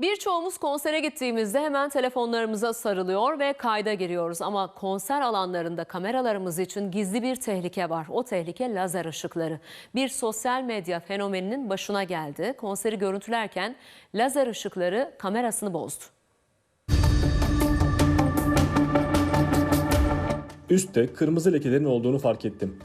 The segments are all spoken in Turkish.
Birçoğumuz konsere gittiğimizde hemen telefonlarımıza sarılıyor ve kayda giriyoruz. Ama konser alanlarında kameralarımız için gizli bir tehlike var. O tehlike lazer ışıkları. Bir sosyal medya fenomeninin başına geldi. Konseri görüntülerken lazer ışıkları kamerasını bozdu. Üstte kırmızı lekelerin olduğunu fark ettim.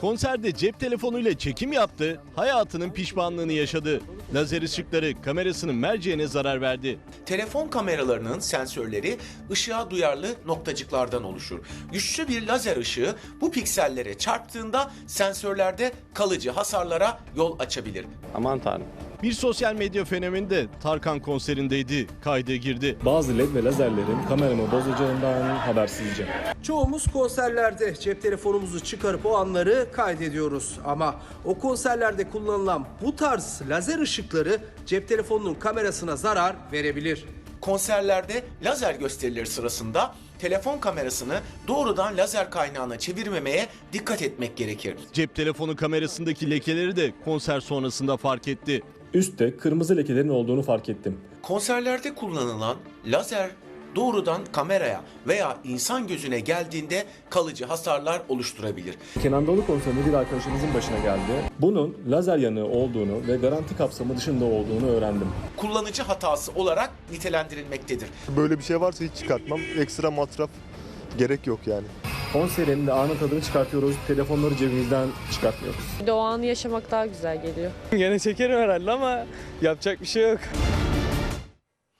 Konserde cep telefonuyla çekim yaptı, hayatının pişmanlığını yaşadı. Lazer ışıkları kamerasının merceğine zarar verdi. Telefon kameralarının sensörleri ışığa duyarlı noktacıklardan oluşur. Güçlü bir lazer ışığı bu piksellere çarptığında sensörlerde kalıcı hasarlara yol açabilir. Aman tanrım. Bir sosyal medya fenomeni de Tarkan konserindeydi, kayda girdi. Bazı led ve lazerlerin kameramı bozacağından habersizce. Çoğumuz konserlerde cep telefonumuzu çıkarıp o anları kaydediyoruz. Ama o konserlerde kullanılan bu tarz lazer ışıkları cep telefonunun kamerasına zarar verebilir. Konserlerde lazer gösterileri sırasında telefon kamerasını doğrudan lazer kaynağına çevirmemeye dikkat etmek gerekir. Cep telefonu kamerasındaki lekeleri de konser sonrasında fark etti. Üstte kırmızı lekelerin olduğunu fark ettim. Konserlerde kullanılan lazer doğrudan kameraya veya insan gözüne geldiğinde kalıcı hasarlar oluşturabilir. Kenan Doğulu konserinde bir arkadaşımızın başına geldi. Bunun lazer yanığı olduğunu ve garanti kapsamı dışında olduğunu öğrendim. Kullanıcı hatası olarak nitelendirilmektedir. Böyle bir şey varsa hiç çıkartmam. Ekstra masraf gerek yok yani. Konserin de anın tadını çıkartıyoruz. Telefonları cebimizden çıkartmıyoruz. Bir de o anı yaşamak daha güzel geliyor. Gene çekerim herhalde ama yapacak bir şey yok.